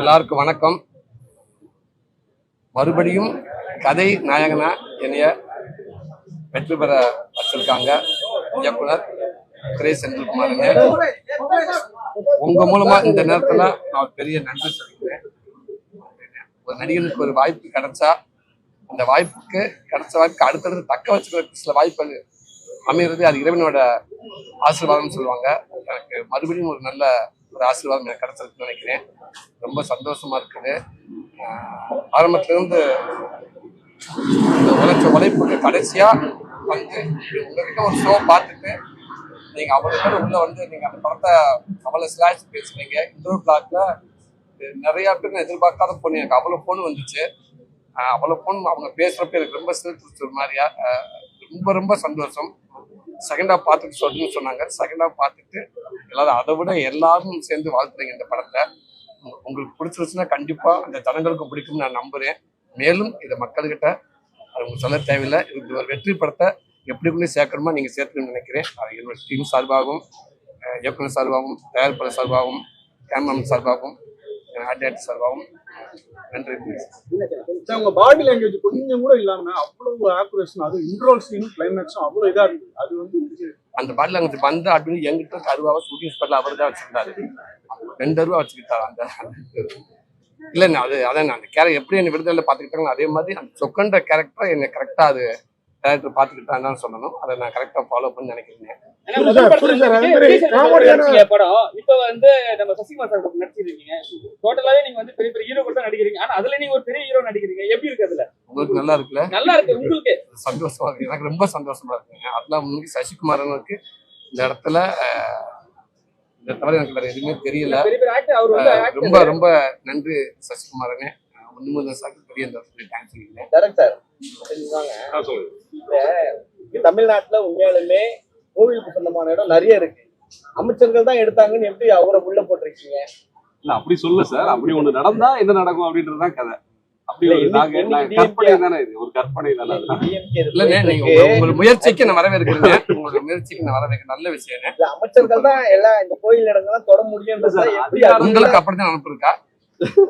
எல்லாருக்கும் வணக்கம். மறுபடியும் கதை நாயகனா என்னைய வெற்றி பெற வச்சிருக்காங்க இயக்குனர் திரை செந்தில்குமாருங்க. உங்க மூலமா இந்த நேரத்துல நான் ஒரு பெரிய நன்றி சொல்லிக்கிறேன். ஒரு நடிகனுக்கு ஒரு வாய்ப்பு கிடைச்சா அந்த வாய்ப்புக்கு கிடைச்ச வாய்ப்புக்கு அடுத்தடுத்து தக்க வச்சுக்கிறதுக்கு சில வாய்ப்புகள் அமைகிறது அது இறைவனோட ஆசீர்வாதம்னு சொல்லுவாங்க. எனக்கு மறுபடியும் ஒரு நல்ல ஒரு ஆசீர்வாதம் எனக்கு கிடைச்சிருக்குன்னு நினைக்கிறேன். ரொம்ப சந்தோஷமா இருக்குது. ஆரம்பத்திலேருந்து இந்த உழைச்ச உழைப்புக்கு கடைசியா வந்து உங்ககிட்ட ஒரு ஷோ பார்த்துட்டு நீங்க அவ்வளவு பேர் உள்ள வந்து நீங்க அந்த படத்தை அவ்வளவு ஸ்லாஷ் பேசுனீங்க. இன்னொரு பிளாக்ல நிறைய பேர் நான் எதிர்பார்க்காத போன் எனக்கு அவ்வளவு போன் வந்துச்சு. அவ்வளோ அவ்வளவு போன் அவங்க பேசுறப்ப எனக்கு ரொம்ப சிரிச்சு ஒரு மாதிரியா ரொம்ப ரொம்ப சந்தோஷம். செகண்ட் ஹாஃப் பார்த்துட்டு சொல்லணும்னு சொன்னாங்க. செகண்ட் ஹாஃப் பார்த்துட்டு எல்லாரும் அதை விட எல்லாரும் சேர்ந்து வாழ்த்துறீங்க இந்த படத்தை. உங்களுக்கு பிடிச்சிருச்சுன்னா கண்டிப்பாக அந்த ஜனங்களுக்கும் பிடிக்கும்னு நான் நம்புகிறேன் மேலும் இதை மக்கள்கிட்ட அது உங்களுக்கு சொல்ல தேவையில்லை. இது ஒரு வெற்றி படத்தை எப்படி கொண்டு சேர்க்கணுமா நீங்கள் சேர்க்கணும்னு நினைக்கிறேன். அது என்னோட டீம் சார்பாகவும் இயக்குனர் சார்பாகவும் தயாரிப்பாளர் சார்பாகவும் கேமராமேன் சார்பாகவும் ஆர்டினேட்டர் சார்பாகவும் நன்றி. சார், உங்க பாடி லாங்குவேஜ் கொஞ்சம் கூட இல்லாம அவ்வளவு ஆக்குரேஷன் அது இன்ட்ரோல் சீனும் கிளைமேக்ஸும் அவ்வளவு இதா இருந்தது. அது வந்து அந்த பாட்டில் அங்கே வந்த அப்படின்னு எங்கிட்ட அருவாவை ஷூட்டிங் ஸ்பாட்ல அவர் தான் வச்சிருந்தாரு. ரெண்டு அருவா வச்சுக்கிட்டாரு அந்த இல்லைண்ணா அது அதான் அந்த கேரக்டர் எப்படி என்னை விடுதலை பார்த்துக்கிட்டாங்களோ அதே மாதிரி அந்த சொக்கன்ற கேரக்டர் என்னை கரெக்டாக அது டேரக்டர் பார்த்துக்கிட்டான்னு தான் சொல்லணும். அதை நான் கரெக்டாக ஃபாலோ பண்ணி நினைக்கிறேன். படம். இப்ப வந்து நம்ம சசிகுமார் சார் நடிச்சிருக்கீங்க. டோட்டலாவே நீங்க வந்து பெரிய பெரிய ஹீரோ கூட நடிக்கிறீங்க. ஆனா அதுல நீங்க ஒரு பெரிய ஹீரோ நடிக்கிறீங்க. எப்படி இருக்கு அதுல? உங்களுக்கு நல்லா இருக்குல்ல? நல்லா இருக்கு. உங்களுக்கு. சந்தோஷமா இருக்கு. எனக்கு ரொம்ப சந்தோஷமா இருக்குங்க. அதெல்லாம் முன்னாடி சசிகுமாரனுக்கு இந்த இடத்துல இந்த தவிர எனக்கு வேற எதுவுமே தெரியல. ரொம்ப ரொம்ப நன்றி சசிகுமாரனே. ஒன்று முதல் சாக்கு பெரிய டைரக்டர் தமிழ்நாட்டுல உண்மையாலுமே கோவிலுக்கு சொந்தமான இடம் நிறைய இருக்கு. அமைச்சர்கள் தான் எடுத்தாங்கன்னு எப்படி அவரை உள்ள போட்டிருக்கீங்க? இல்ல அப்படி சொல்ல சார். அப்படி ஒண்ணு நடந்தா என்ன நடக்கும் அப்படின்றதுதான் கதை. முயற்சிக்கு நான் வரவேற்கிறேன். உங்களோட முயற்சிக்கு நான் வரவேற்க நல்ல விஷயம். அமைச்சர்கள் தான் எல்லாம் இந்த கோயில் இடங்கள்லாம் தொட அது- உங்களுக்கு அப்படித்தான் அனுப்பிருக்கா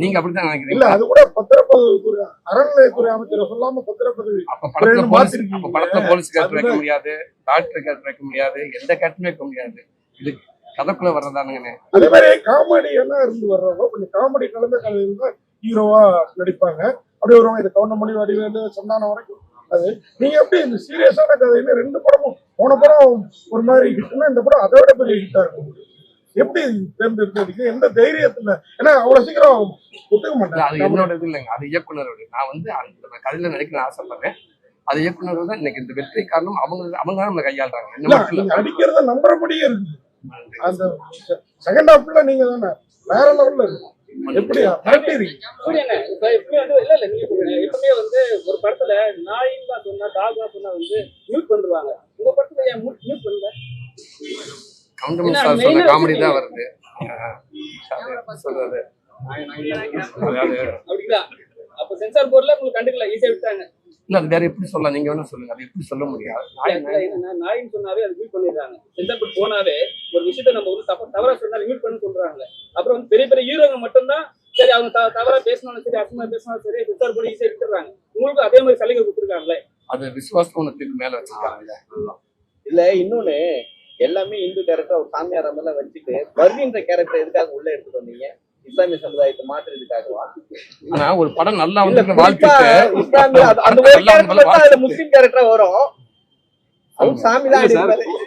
நீங்க அப்படித்தான் நினைக்கிறீங்க. அது கூட பத்திரப்பதிவு அறநிலையத்துறை அமைச்சரை சொல்லாம பத்திரப்பதிவு அப்ப படத்துல போலீஸ். அப்ப படத்துல போலீஸ் கேட்டு வைக்க. முடியாது டாக்டர் கேட்டு வைக்க முடியாது எந்த கேட்டுமே வைக்க முடியாது. இது கதைக்குள்ள வர்றதானுங்கண்ணே. அதே மாதிரி காமெடி எல்லாம் இருந்து வர்றவங்க கொஞ்சம் காமெடி கலந்த கதையில் தான் ஹீரோவா நடிப்பாங்க. அப்படியே வருவாங்க இது கவுண்டமணி வடிவேலு சந்தானம் வரைக்கும். அது நீங்க எப்படி இந்த சீரியஸான கதையில ரெண்டு படமும் போன படம் ஒரு மாதிரி ஹிட்னா இந்த படம் அதை விட பெரிய ஹிட்டா இருக்கும். எப்படி எந்த தைரியத்துல? ஏன்னா அவ்வளவு சீக்கிரம் ஒத்துக்க இல்ல அது என்னோட இது இல்லைங்க. அது இயக்குனரோட நான் வந்து அந்த கதையில நடிக்கணும்னு ஆசைப்படுறேன். அது இயக்குனர் தான் இன்னைக்கு இந்த வெற்றி காரணம் அவங்க அவங்க தான் நம்மளை கையாளுறாங்க. அடிக்கிறத நம்புறபடியே இருக்கு. அந்த செகண்ட் ஹாஃப்ல நீங்க தானே? வேற லெவல்ல இருக்கு. எப்படி. எப்பவுமே வந்து ஒரு படத்துல நாயின்லாம் சொன்னா டாகா சொன்னா வந்து மியூட் பண்ணிடுவாங்க. உங்க படத்துல ஏன் மியூட் பண்ணல? கவுண்டமணி சார் சொன்ன காமெடி தான். வருது. ஆஹ் அது எப்படி சொல்றது அதாவது அப்படிங்களா? அப்ப சென்சார் போர்டுல உங்களுக்கு கண்டுக்கல ஈஸியா விட்டாங்க இல்ல அது வேற எப்படி சொல்லலாம்? நீங்க வேணா சொல்லுங்க. அது எப்படி சொல்ல முடியாது நாய் இல்ல, என்னன்னா, நாயின்னு சொன்னாவே அது மியூட் பண்ணிடுறாங்க. சென்சார் போர்டு போனாவே ஒரு விஷயத்த நம்ம வந்து தப்ப தவறா சொன்னா மியூட் பண்ணி சொல்றாங்க அப்புறம் வந்து பெரிய பெரிய ஹீரோங்க மட்டும்தான் சரி அவங்க தவறா பேசினாலும் சரி அசமா பேசினாலும் சரி சென்சார் போர்டு ஈஸியா விட்டுறாங்க உங்களுக்கு அதே மாதிரி சலுகை கொடுத்துருக்காங்களே. அது விசுவாசம் மேல வச்சிருக்காங்க இல்ல இன்னொன்னு எல்லாமே இந்து கேரக்டர் ஒரு சாமியார் எல்லாம் வச்சுட்டு பர்வீன்ற கேரக்டர் எதுக்காக உள்ள எடுத்துட்டு வந்தீங்க? இஸ்லாமிய சமுதாயத்தை மாற்றுறதுக்காகவா? ஆனா ஒரு படம் நல்லா வந்து அது- அந்த. முஸ்லீம் கேரக்டர் வரும் அவங்க சாமி தான் இல்ல சார் அடிப்பாரு.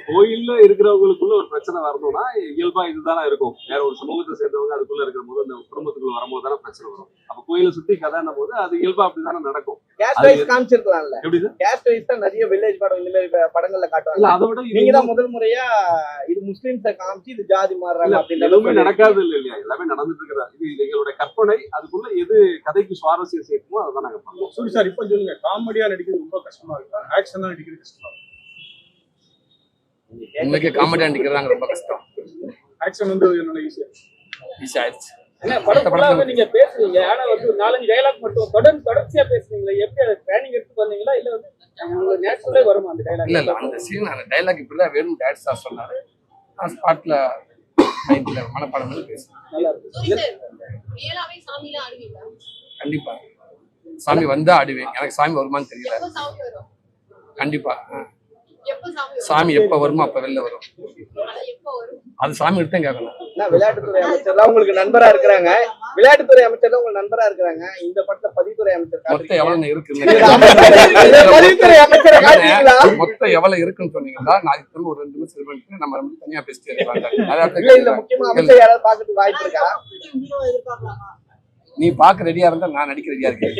கோயில்ல இருக்கிறவங்களுக்குள்ள ஒரு பிரச்சனை வரணும்னா இயல்பா இதுதானே இருக்கும். வேற ஒரு சமூகத்தை சேர்ந்தவங்க அதுக்குள்ள இருக்கிற போது அந்த குடும்பத்துக்குள்ள வரும்போது தானே பிரச்சனை வரும். அப்ப கோயிலை சுத்தி கதைன்னும் போது அது இயல்பா அப்படிதானே நடக்கும். கேஸ்ட் வைஸ் காமிச்சிருக்கலாம்ல. எப்படி சார்? கேஸ்ட் வைஸ் தான் நிறைய வில்லேஜ் படம் இந்த மாதிரி படங்கள்ல காட்டுவாங்க. அதை விட நீங்க தான் முதல் முறையா இது முஸ்லிம்ஸ காமிச்சு இது ஜாதி மாறுறாங்க எதுவுமே அளவுக்கு நடக்காது இல்ல இல்லையா? எல்லாமே நடந்துட்டு இருக்கிறா இது எங்களுடைய கற்பனை அதுக்குள்ள எது கதைக்கு சுவாரஸ்யம் சேர்க்குமோ அதை நாங்க பண்ணுவோம் சூரி சார் இப்ப சொல்லுங்க. காமெடியா நடிக்கிறது ரொம்ப கஷ்டமா இருக்கா? ஆக்ஷனா நடிக்கிறது கஷ்டமா இன்னைக்கு காமெடி அடிக்கிறாங்க ரொம்ப கஷ்டம். ஆக்ஷன் வந்து ஈஸி ஆயிடுச்சு. நீங்க பேசுவீங்க ஆனா வந்து நாலஞ்சு டயலாக் மட்டும் தொடர்ந்து தொடர்ச்சியா பேசுவீங்களா எப்படி அதை ட்ரைனிங் எடுத்து பண்ணீங்களா? இல்ல வந்து உங்களுக்கு நேச்சுரலே வருமா அந்த இல்ல இல்ல அந்த சீன் அந்த டைலாக் இப்படிதான் வேணும் டேட் சார் சொன்னாரு. நான் ஸ்பாட்ல மைண்ட்ல மனப்பாடம் பண்ணி பேசுறேன். நல்லா இருக்கு. கண்டிப்பா. சாமி வந்தா ஆடுவேன். எனக்கு சாமி வருமான்னு தெரியல. கண்டிப்பா சாமி எப்ப வருமோ அப்ப வெளில வரும். ஆனா எப்ப வரும்? அது சாமி கிட்ட கேட்கணும் விளையாட்டுத்துறை அமைச்சர்லாம் உங்களுக்கு நண்பரா இருக்கிறாங்க. விளையாட்டுத்துறை அமைச்சர்லாம் உங்களுக்கு நண்பரா இருக்கிறாங்க. இந்த படத்தை பதிவுத்துறை அமைச்சர் மொத்தம். எவ்வளவு இருக்கு மொத்தம் எவ்வளவு இருக்குன்னு சொன்னீங்களா நான் திரும்ப ஒரு ரெண்டு நிமிஷம் பண்ணிட்டு நம்ம தனியா பேசிட்டு யாராவது பாக்கிறதுக்கு வாய்ப்பு இருக்கா? நீ பாக்க ரெடியா இருந்தா நான் நடிக்க ரெடியா இருக்கேன்.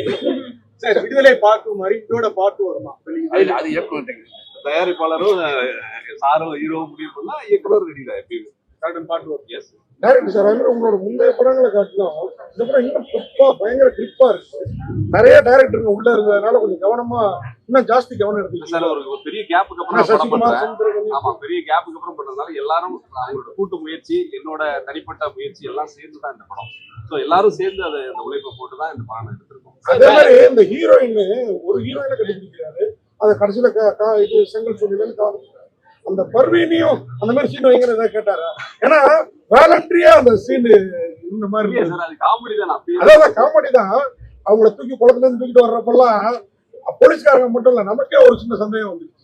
சரி விடுதலை பார்க்கும் மாதிரி இதோட பார்த்து வருமா? அது அது இயக்குனர் தயாரிப்பாளரும் சாரும் ஹீரோவும் முடிவு பண்ணா இயக்குனர் ரெடி தான் எப்பயுமே. பாட்டு எஸ் டேரக்டர் சார் அது மாதிரி உங்களோட முந்தைய படங்களை காட்டிலும் இந்த படம் இன்னும் கிளிப்பா பயங்கர கிளிப்பா இருக்கு. நிறைய டேரக்டருங்க உள்ள இருந்ததுனால கொஞ்சம் கவனமா இன்னும் ஜாஸ்தி கவனம் எடுத்துக்கிட்டு சார் ஒரு பெரிய கேப்புக்கு அப்புறம் ஆமா பெரிய கேப்புக்கு அப்புறம் பண்ணதுனால எல்லாரும் அவங்களோட கூட்டு முயற்சி என்னோட தனிப்பட்ட முயற்சி எல்லாம் சேர்ந்து தான் இந்த படம். ஸோ எல்லாரும் சேர்ந்து அதை அந்த உழைப்பை போட்டு தான் இந்த படம் எடுத்திருக்கோம். அதே மாதிரி இந்த ஹீரோயின் ஒரு ஹீரோயினை கண்டுபிடிக்கிறாரு. அதை கடைசியில இது செங்கல் சொல்லி அந்த பர்வீனியும் அந்த மாதிரி சீன் வைங்கிற ஏதாவது கேட்டாரா? ஏன்னா வேலண்ட்ரியா அந்த சீன் இந்த மாதிரி அதாவது காமெடி தான். அவங்கள தூக்கி குளத்துல இருந்து தூக்கிட்டு வர்றப்பெல்லாம் போலீஸ்காரங்க மட்டும் இல்ல நமக்கே ஒரு சின்ன சந்தேகம் வந்துச்சு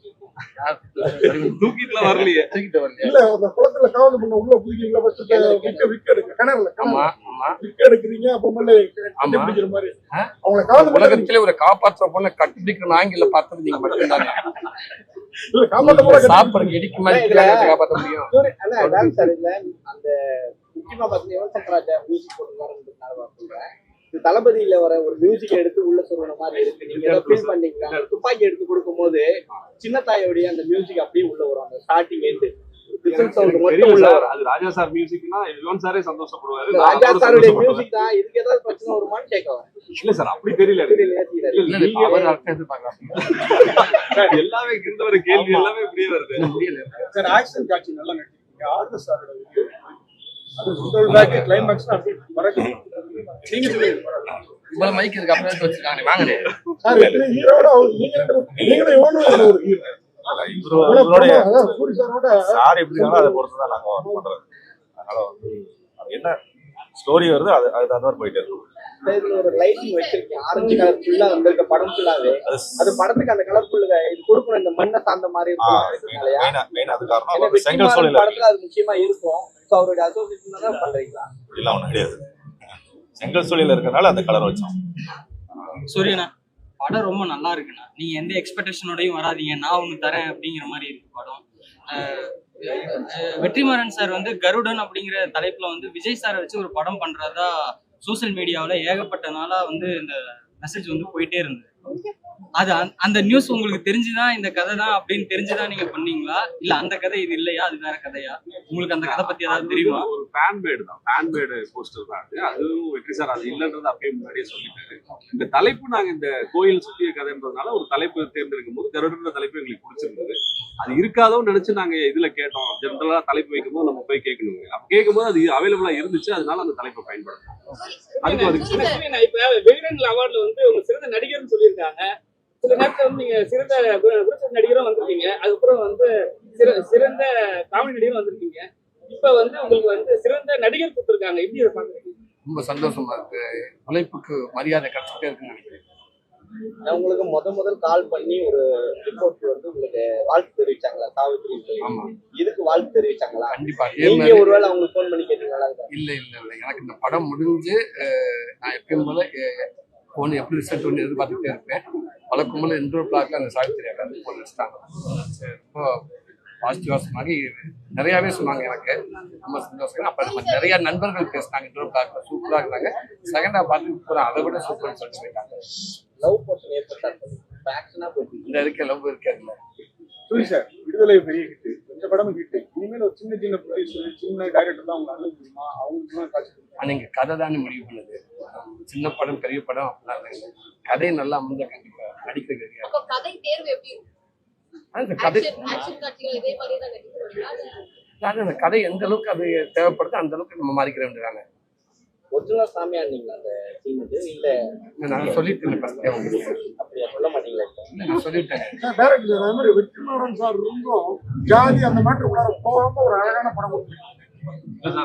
தூக்கிட்டுலாம் வரலையே. தூக்கிட்டு வரலையா? இல்ல அந்த குளத்துல காவல் பண்ண உள்ள குதிக்கிறீங்களா ஃபர்ஸ்ட் விக்க விக்க எடுக்க. கிணறுல ஆமா கிணறு. ஆமா விக்க எடுக்கிறீங்க அப்புறமேல கண்டுபிடிக்கிற மாதிரி? அவங்கள காவல் பண்ண உலகத்திலே ஒரு காப்பாற்ற பொண்ணை கட்டிப்பிடிக்கிற ஆங்கில பார்த்தது நீங்க மட்டும்தாங்க. இல்ல காப்பாத்த போல சாப்பிடுறதுக்கு இடிக்கு மாதிரி இல்ல. காப்பாற்ற முடியும். அண்ணா, சார் இல்ல அந்த முக்கியமா பாத்தீங்கன்னா யுவன் சங்கர் ராஜா மியூசிக் போட்டுருக்காருன்றதுனால சொல்றேன். தளபதியில வர ஒரு மியூசிக் எடுத்து உள்ள சொல்ற மாதிரி இருக்கு. நீங்க ஏதோ ஃபீல் பண்ணீங்களா? துப்பாக்கி எடுத்து கொடுக்கும்போது சின்ன தாயோடைய அந்த மியூசிக் அப்படியே உள்ள வரும். அந்த ஸ்டார்டிங் எண்டு ராஜா சார் மியூசிக்னா யுவன் சாரே சந்தோஷப்படுவாரு. ராஜா அவரோட சாருடைய சந்தோஷப்படுவேன். மியூசிக் தான். இதுக்கு ஏதாவது பிரச்சனை வருமான்னு கேட்க வரேன் இல்ல சார் அப்படி தெரியல எல்லாமே இந்த ஒரு கேள்வி எல்லாமே இப்படியே வருது. சார் ஆக்ஷன் காட்சி நல்லா நடிச்சிருக்கீங்க. ஆர்டர் சாரோட இவ்வளவு மைக் இருக்கு அப்புறம் வச்சிருக்காங்க. வாங்கனே சார் எப்படி இருக்காங்களோ அதை பொறுத்து தான் நாங்க பண்றது. அதனால வந்து அது என்ன ஸ்டோரி வருது அது அது தகுந்த மாதிரி போயிட்டே இருக்கும். இதுல ஒரு லைட்டிங் வச்சிருக்கேன். ஆரஞ்சு கலர் ஃபுல்லா வந்திருக்க படம் ஃபுல்லாவே அது படத்துக்கு அந்த கலர் ஃபுல்லு இது கொடுக்கணும். இந்த மண்ணை சார்ந்த மாதிரி இருக்கணும்ன்றதுனாலயா? மெயின் மெயின் அது படத்துல முக்கியமா இருக்கும். சோ அவருடைய அசோசியேஷன் தான் பண்றீங்களா? இல்ல கிடையாது. செங்கல் சூழல இருக்கனால அந்த கலர் வச்சோம். சூரியனா படம் ரொம்ப நல்லா இருக்குண்ணா. நீங்க எந்த எக்ஸ்பெக்டேஷனோடையும் வராதீங்க. நான் ஒன்று தரேன் அப்படிங்கிற மாதிரி இருக்கு படம். வெற்றிமாறன் சார் வந்து கருடன் அப்படிங்கிற தலைப்புல வந்து விஜய் சாரை வச்சு ஒரு படம் பண்றதா சோஷியல் மீடியாவில் ஏகப்பட்ட நாளாக வந்து இந்த மெசேஜ் வந்து போயிட்டே இருந்தது. அது அந்த- நியூஸ் உங்களுக்கு தெரிஞ்சுதான் இந்த கதை தான் அப்படின்னு தெரிஞ்சுதான் நீங்க பண்ணீங்களா இல்ல அந்த கதை இது இல்லையா அது வேற கதையா உங்களுக்கு அந்த கதை பத்தி ஏதாவது தெரியுமா ஒரு ஃபேன் மேடு தான் ஃபேன் மேடு போஸ்டர் தான் அது அதுவும் வெற்றி சார் அது இல்லைன்றது அப்பயே முன்னாடியே சொல்லிட்டாரு இந்த தலைப்பு நாங்க இந்த கோயில் சுத்திய கதைன்றதுனால ஒரு தலைப்பு தேர்ந்தெடுக்கும் போது கருடுன்ற தலைப்பு எங்களுக்கு பிடிச்சிருந்தது அது இருக்காதோன்னு நினைச்சு நாங்க இதுல கேட்டோம் ஜென்ரலா தலைப்பு வைக்கும்போது நம்ம போய் கேட்கணுங்க அப்ப கேட்கும்போது அது அவைலபிளா இருந்துச்சு அதனால அந்த தலைப்பை பயன்படுத்தோம் அதுக்கு அதுக்கு அவார்ட்ல வந்து உங்க சிறந்த நடிகர்னு சொல்லியிருக்காங்க சில நேரத்துல வந்து நீங்க சிறந்த கு- குருத்த நடிகரும் வந்திருக்கீங்க. அதுக்கப்புறம் வந்து சிற- சிறந்த காமெடி நடிகரும் வந்திருக்கீங்க. இப்ப வந்து உங்களுக்கு வந்து சிறந்த நடிகர் கொடுத்துருக்காங்க எப்படி இதை பாக்குறீங்க ரொம்ப சந்தோஷமா இருக்கு. உழைப்புக்கு மரியாதை கிடைச்சிட்டே இருக்குன்னு நினைக்கிறேன். உங்களுக்கு முத முதல் கால் பண்ணி ஒரு ரிப்போர்ட் வந்து உங்களுக்கு வாழ்த்து தெரிவிச்சாங்களா. ஆமா. இதுக்கு வாழ்த்து தெரிவிச்சாங்களா? கண்டிப்பா. நீங்க ஒருவேளை அவங்களுக்கு ஃபோன் பண்ணி கேட்டீங்களா? இல்ல இல்ல இல்ல. எனக்கு இந்த படம் முடிஞ்சு நான் எப்பயும் போல போன் எப்படி ரிசல்ட் ஒன்று எதிர்பார்த்துட்டே இருப்பேன். வழக்கம் போல இன்டோர் பிளாக்ல அந்த சாவித்திரி அக்கா போன் சரி, ரொம்ப பாசிட்டிவா சொன்னாங்க. நிறையாவே சொன்னாங்க எனக்கு. ரொம்ப சந்தோஷம். அப்ப நம்ம நிறைய நண்பர்கள் பேசினாங்க. இன்டோர் பிளாக்ல சூப்பரா இருந்தாங்க. செகண்டா பார்த்து போறேன் அதை விட சூப்பர் சொல்லிட்டு இந்த இருக்க. லவ் இருக்காதுல்ல சூரி சார் விடுதலை பெரிய ஹிட் இந்த படம் ஹிட் இனிமேல் ஒரு சின்ன சின்ன ப்ரொடியூசர் சின்ன டைரக்டர் தான் அவங்க அணுக முடியுமா? அவங்களுக்கு தான் காட்சி கொடுக்கணும். ஆனா இங்க கதை தானே முடிவு பண்ணுது. சின்ன படம் பெரிய படம் அப்படிலாம் கதை நல்லா அமைஞ்சா கண்டிப்பா. நடிக்க கிடையாது அப்ப கதை தேர்வு எப்படி இருக்கும் அந்த கதை இதே மாதிரி எந்த அளவுக்கு அது தேவைப்படுதோ அந்த அளவுக்கு நம்ம மாறிக்கிற வேண்டியதாங்க ஒரிஜினல் சாமியா இருந்தீங்களா அந்த சீனுக்கு இல்ல நான் சொல்லிட்டேன் அப்படியா? சொல்ல மாட்டீங்களா? நான் சொல்லிட்டேன். சார் டைரக்டர் அது மாதிரி வெற்றிமாறன் சார் இருந்தும் ஜாதி அந்த மேட்டர் உள்ளார போகாம ஒரு அழகான படம்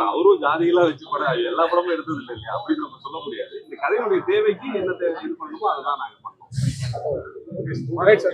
அவரும் ஜாதியெல்லாம் வச்சு படம் எல்லா படமும் எடுத்தது இல்லை இல்லையா? அப்படின்னு நம்ம சொல்ல முடியாது. இந்த கதையினுடைய தேவைக்கு என்ன தே- இது பண்ணணுமோ அதை தான் All right, sir.